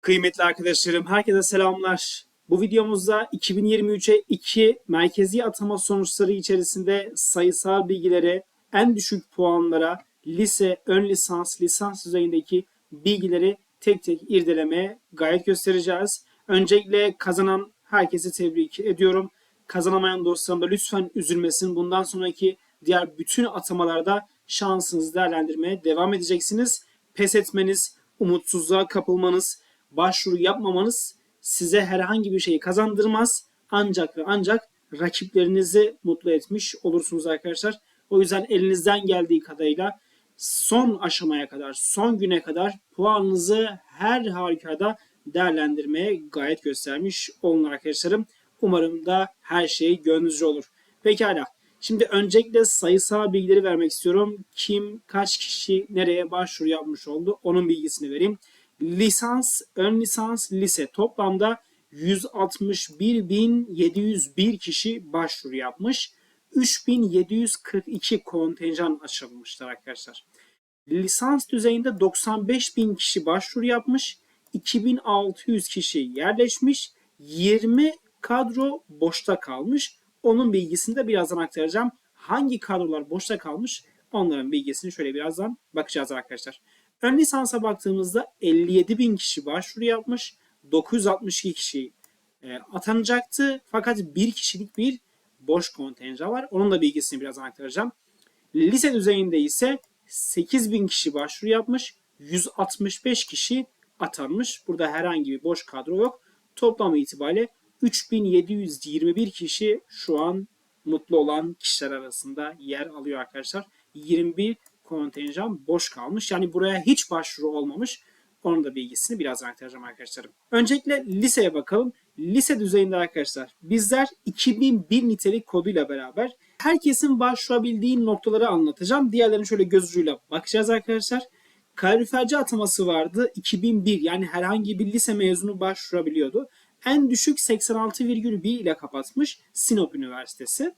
Kıymetli arkadaşlarım, herkese selamlar. Bu videomuzda 2023'e 2 merkezi atama sonuçları içerisinde sayısal bilgileri, en düşük puanlara, lise, ön lisans, lisans düzeyindeki bilgileri tek tek irdelemeye gayet göstereceğiz. Öncelikle kazanan herkesi tebrik ediyorum. Kazanamayan dostlarım da lütfen üzülmesin. Bundan sonraki diğer bütün atamalarda şansınızı değerlendirmeye devam edeceksiniz. Pes etmeniz, umutsuzluğa kapılmanız, başvuru yapmamanız size herhangi bir şeyi kazandırmaz. Ancak ve ancak rakiplerinizi mutlu etmiş olursunuz arkadaşlar. O yüzden elinizden geldiği kadarıyla son aşamaya kadar, son güne kadar puanınızı her halükarda değerlendirmeye gayet göstermiş olun arkadaşlarım. Umarım da her şey gönlünüzce olur. Pekala. Şimdi öncelikle sayısal bilgileri vermek istiyorum. Kim, kaç kişi nereye başvuru yapmış oldu onun bilgisini vereyim. Lisans, ön lisans, lise toplamda 161.701 kişi başvuru yapmış. 3742 kontenjan açılmışlar arkadaşlar. Lisans düzeyinde 95.000 kişi başvuru yapmış. 2600 kişi yerleşmiş. 20 kadro boşta kalmış. Onun bilgisini de birazdan aktaracağım. Hangi kadrolar boşta kalmış onların bilgisini şöyle birazdan bakacağız arkadaşlar. Ön lisansa baktığımızda 57 bin kişi başvuru yapmış. 962 kişi e, atanacaktı. Fakat bir kişilik bir boş kontenjan var. Onun da bilgisini birazdan aktaracağım. Lise düzeyinde ise 8 bin kişi başvuru yapmış. 165 kişi atanmış. Burada herhangi bir boş kadro yok. Toplam itibariyle 3721 kişi şu an mutlu olan kişiler arasında yer alıyor arkadaşlar. 21 kontenjan boş kalmış. Yani buraya hiç başvuru olmamış. Onun da bilgisini birazdan aktaracağım arkadaşlarım. Öncelikle liseye bakalım. Lise düzeyinde arkadaşlar bizler 2001 nitelik koduyla beraber herkesin başvurabildiği noktaları anlatacağım. Diğerlerini şöyle göz ucuyla bakacağız arkadaşlar. Kaloriferci ataması vardı 2001 yani herhangi bir lise mezunu başvurabiliyordu. En düşük 86,1 ile kapatmış Sinop Üniversitesi.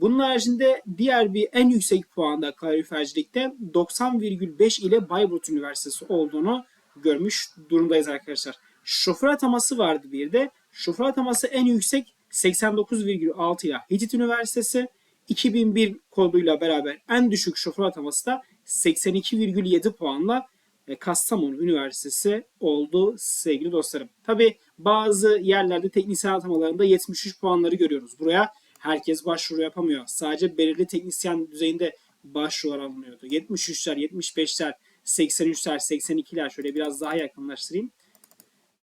Bunun haricinde diğer bir en yüksek puanda kalorifercilikte 90,5 ile Bayburt Üniversitesi olduğunu görmüş durumdayız arkadaşlar. Şoför ataması vardı bir de. Şoför ataması en yüksek 89,6 ile Hitit Üniversitesi. 2001 koduyla beraber en düşük şoför ataması da 82,7 puanla e, Kastamonu Üniversitesi oldu sevgili dostlarım. Tabi bazı yerlerde teknisyen atamalarında 73 puanları görüyoruz. Buraya herkes başvuru yapamıyor. Sadece belirli teknisyen düzeyinde başvurular alınıyordu. 73'ler, 75'ler, 83'ler, 82'ler şöyle biraz daha yakınlaştırayım.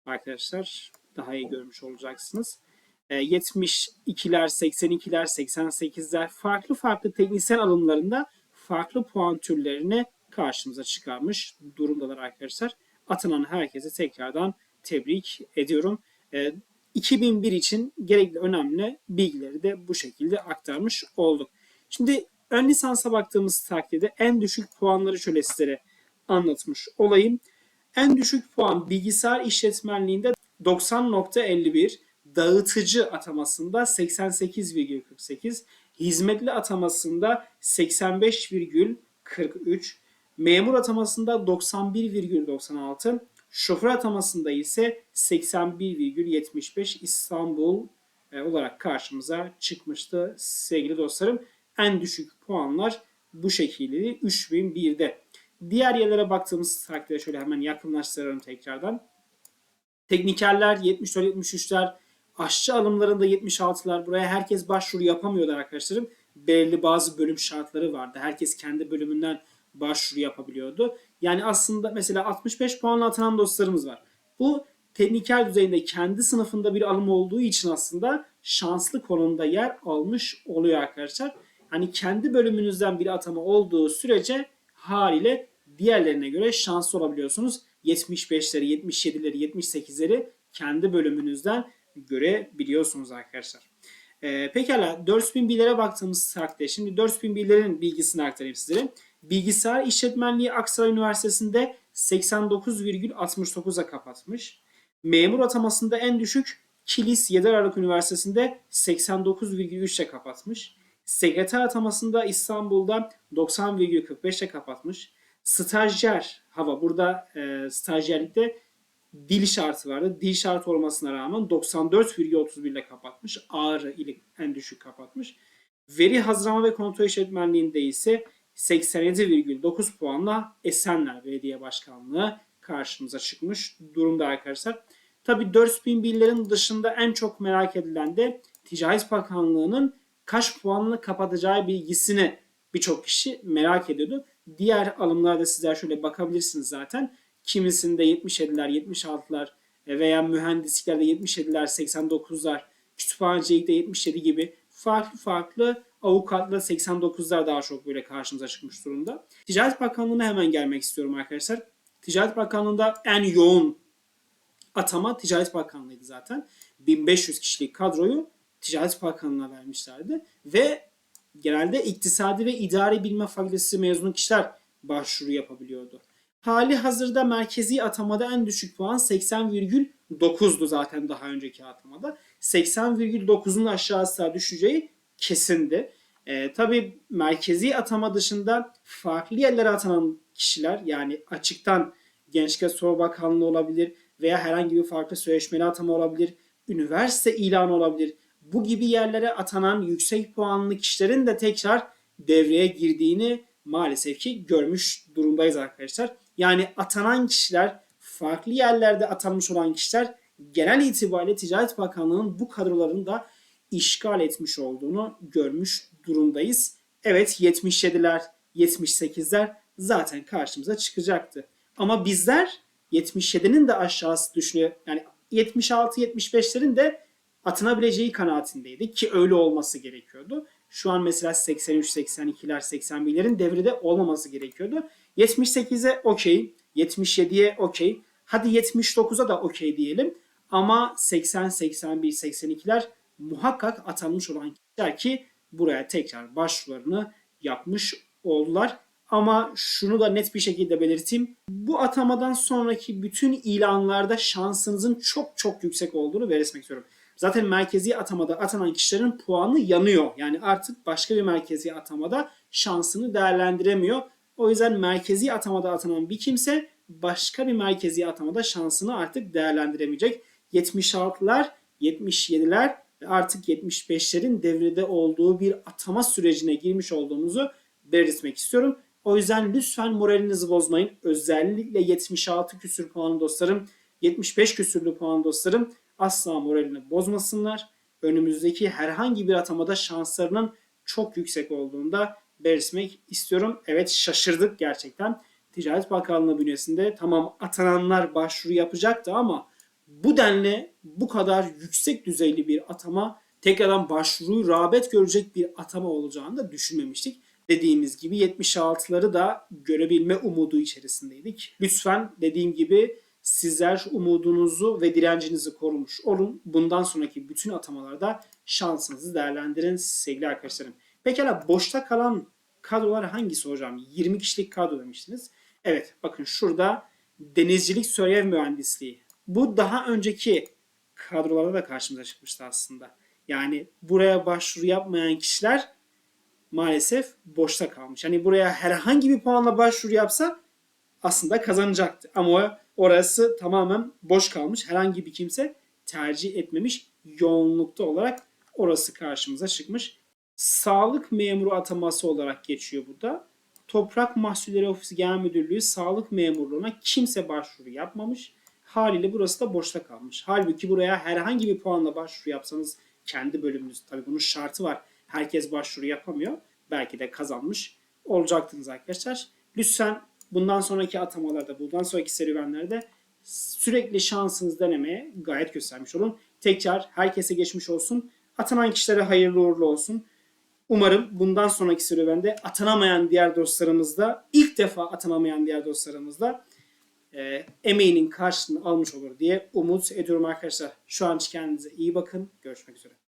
Arkadaşlar daha iyi görmüş olacaksınız. 72'ler, 82'ler, 88'ler farklı farklı teknisyen alımlarında farklı puan türlerini karşımıza çıkarmış durumdalar arkadaşlar. Atanan herkese tekrardan tebrik ediyorum. 2001 için gerekli önemli bilgileri de bu şekilde aktarmış olduk. Şimdi ön lisansa baktığımız takdirde en düşük puanları şöyle sizlere anlatmış olayım. En düşük puan bilgisayar işletmenliğinde 90.51, dağıtıcı atamasında 88,48, hizmetli atamasında 85,43, memur atamasında 91,96, Şoför atamasında ise 81,75 İstanbul e, olarak karşımıza çıkmıştı sevgili dostlarım. En düşük puanlar bu şekilde 3001'de. Diğer yerlere baktığımız takdirde şöyle hemen yakınlaştıralım tekrardan. Teknikerler 74-73'ler, aşçı alımlarında 76'lar. Buraya herkes başvuru yapamıyordu arkadaşlarım. Belirli bazı bölüm şartları vardı. Herkes kendi bölümünden başvuru yapabiliyordu. Yani aslında mesela 65 puanla atanan dostlarımız var. Bu tekniker düzeyinde kendi sınıfında bir alım olduğu için aslında şanslı konumda yer almış oluyor arkadaşlar. Hani kendi bölümünüzden bir atama olduğu sürece haliyle diğerlerine göre şanslı olabiliyorsunuz. 75'leri, 77'leri, 78'leri kendi bölümünüzden görebiliyorsunuz arkadaşlar. Ee, pekala 4001'lere baktığımız takdirde şimdi 4001'lerin bilgisini aktarayım sizlere. Bilgisayar İşletmenliği Aksaray Üniversitesi'nde 89,69'a kapatmış. Memur atamasında en düşük Kilis 7 Aralık Üniversitesi'nde 89,3'e kapatmış. Sekreter atamasında İstanbul'da 90,45'e kapatmış. Stajyer hava burada e, stajyerlikte dil şartı vardı. Dil şartı olmasına rağmen 94,31 ile kapatmış. Ağrı ile en düşük kapatmış. Veri hazırlama ve kontrol işletmenliğinde ise 87,9 puanla Esenler Belediye Başkanlığı karşımıza çıkmış durumda arkadaşlar. Tabi 4000 billerin dışında en çok merak edilen de Ticaret Bakanlığı'nın kaç puanla kapatacağı bilgisini birçok kişi merak ediyordu. Diğer alımlarda sizler şöyle bakabilirsiniz zaten. Kimisinde 77'ler, 76'lar veya mühendisliklerde 77'ler, 89'lar, kütüphanecilikte 77 gibi farklı farklı avukatla 89'lar daha çok böyle karşımıza çıkmış durumda. Ticaret Bakanlığı'na hemen gelmek istiyorum arkadaşlar. Ticaret Bakanlığı'nda en yoğun atama Ticaret Bakanlığı'ydı zaten. 1500 kişilik kadroyu Ticaret Bakanlığı'na vermişlerdi. Ve genelde iktisadi ve idari bilme fakültesi mezunu kişiler başvuru yapabiliyordu. Hali hazırda merkezi atamada en düşük puan 80,9'du zaten daha önceki atamada. 80,9'un aşağısına düşeceği kesindi. Ee, tabii merkezi atama dışında farklı yerlere atanan kişiler yani açıktan Gençlik Spor Bakanlığı olabilir veya herhangi bir farklı sözleşmeli atama olabilir, üniversite ilanı olabilir. Bu gibi yerlere atanan yüksek puanlı kişilerin de tekrar devreye girdiğini maalesef ki görmüş durumdayız arkadaşlar. Yani atanan kişiler, farklı yerlerde atanmış olan kişiler genel itibariyle Ticaret Bakanlığı'nın bu kadrolarını da işgal etmiş olduğunu görmüş durumdayız. Evet 77'ler, 78'ler zaten karşımıza çıkacaktı. Ama bizler 77'nin de aşağısı düşünüyor. Yani 76-75'lerin de atınabileceği kanaatindeydik ki öyle olması gerekiyordu. Şu an mesela 83, 82'ler, 81'lerin devrede olmaması gerekiyordu. 78'e okey, 77'ye okey, hadi 79'a da okey diyelim. Ama 80, 81, 82'ler muhakkak atanmış olan kişiler ki buraya tekrar başvurularını yapmış oldular. Ama şunu da net bir şekilde belirteyim. Bu atamadan sonraki bütün ilanlarda şansınızın çok çok yüksek olduğunu belirtmek istiyorum. Zaten merkezi atamada atanan kişilerin puanı yanıyor. Yani artık başka bir merkezi atamada şansını değerlendiremiyor. O yüzden merkezi atamada atanan bir kimse başka bir merkezi atamada şansını artık değerlendiremeyecek. 76'lar, 77'ler ve artık 75'lerin devrede olduğu bir atama sürecine girmiş olduğumuzu belirtmek istiyorum. O yüzden lütfen moralinizi bozmayın. Özellikle 76 küsür puan dostlarım, 75 küsürlü puan dostlarım asla moralini bozmasınlar. Önümüzdeki herhangi bir atamada şanslarının çok yüksek olduğunda belirtmek istiyorum. Evet şaşırdık gerçekten. Ticaret Bakanlığı bünyesinde tamam atananlar başvuru yapacaktı ama bu denli bu kadar yüksek düzeyli bir atama tekrardan başvuruyu rağbet görecek bir atama olacağını da düşünmemiştik. Dediğimiz gibi 76'ları da görebilme umudu içerisindeydik. Lütfen dediğim gibi sizler umudunuzu ve direncinizi korumuş olun. Bundan sonraki bütün atamalarda şansınızı değerlendirin sevgili arkadaşlarım. Pekala boşta kalan kadrolar hangisi hocam? 20 kişilik kadro demiştiniz. Evet bakın şurada denizcilik sörev mühendisliği. Bu daha önceki kadrolarda da karşımıza çıkmıştı aslında. Yani buraya başvuru yapmayan kişiler maalesef boşta kalmış. Hani buraya herhangi bir puanla başvuru yapsa aslında kazanacaktı. Ama orası tamamen boş kalmış. Herhangi bir kimse tercih etmemiş. Yoğunlukta olarak orası karşımıza çıkmış. Sağlık memuru ataması olarak geçiyor burada. Toprak Mahsulleri Ofisi Genel Müdürlüğü sağlık memurluğuna kimse başvuru yapmamış. Haliyle burası da boşta kalmış. Halbuki buraya herhangi bir puanla başvuru yapsanız kendi bölümünüz tabii bunun şartı var. Herkes başvuru yapamıyor. Belki de kazanmış olacaktınız arkadaşlar. Lütfen bundan sonraki atamalarda, bundan sonraki serüvenlerde sürekli şansınız denemeye gayet göstermiş olun. Tekrar herkese geçmiş olsun. Atanan kişilere hayırlı uğurlu olsun. Umarım bundan sonraki serüvende atanamayan diğer dostlarımız da ilk defa atanamayan diğer dostlarımız da e, emeğinin karşılığını almış olur diye umut ediyorum arkadaşlar. Şu an kendinize iyi bakın. Görüşmek üzere.